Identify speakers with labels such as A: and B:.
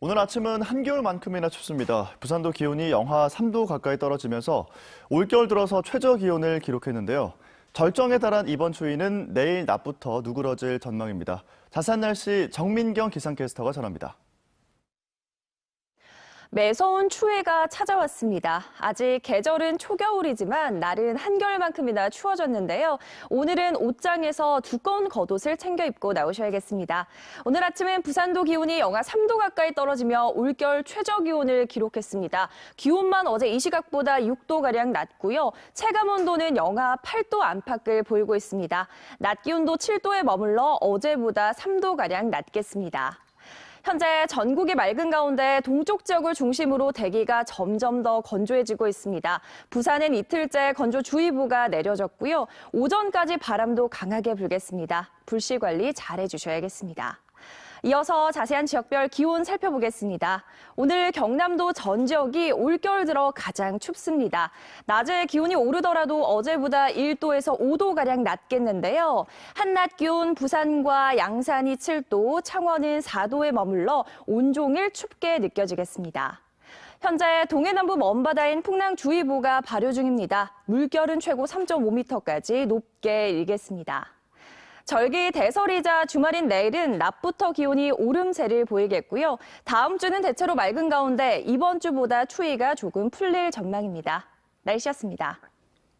A: 오늘 아침은 한겨울만큼이나 춥습니다. 부산도 기온이 영하 3도 가까이 떨어지면서 올겨울 들어서 최저 기온을 기록했는데요. 절정에 달한 이번 추위는 내일 낮부터 누그러질 전망입니다. 자세한 날씨 정민경 기상캐스터가 전합니다.
B: 매서운 추위가 찾아왔습니다. 아직 계절은 초겨울이지만 날은 한겨울만큼이나 추워졌는데요. 오늘은 옷장에서 두꺼운 겉옷을 챙겨 입고 나오셔야겠습니다. 오늘 아침엔 부산도 기온이 영하 3도 가까이 떨어지며 올겨울 최저 기온을 기록했습니다. 기온만 어제 이 시각보다 6도가량 낮고요. 체감 온도는 영하 8도 안팎을 보이고 있습니다. 낮 기온도 7도에 머물러 어제보다 3도가량 낮겠습니다. 현재 전국이 맑은 가운데 동쪽 지역을 중심으로 대기가 점점 더 건조해지고 있습니다. 부산은 이틀째 건조주의보가 내려졌고요. 오전까지 바람도 강하게 불겠습니다. 불씨 관리 잘 해 주셔야겠습니다. 이어서 자세한 지역별 기온 살펴보겠습니다. 오늘 경남도 전 지역이 올겨울 들어 가장 춥습니다. 낮에 기온이 오르더라도 어제보다 1도에서 5도가량 낮겠는데요. 한낮 기온 부산과 양산이 7도, 창원은 4도에 머물러 온종일 춥게 느껴지겠습니다. 현재 동해남부 먼바다인 풍랑주의보가 발효 중입니다. 물결은 최고 3.5m까지 높게 일겠습니다. 절기 대설이자 주말인 내일은 낮부터 기온이 오름세를 보이겠고요. 다음 주는 대체로 맑은 가운데 이번 주보다 추위가 조금 풀릴 전망입니다. 날씨였습니다.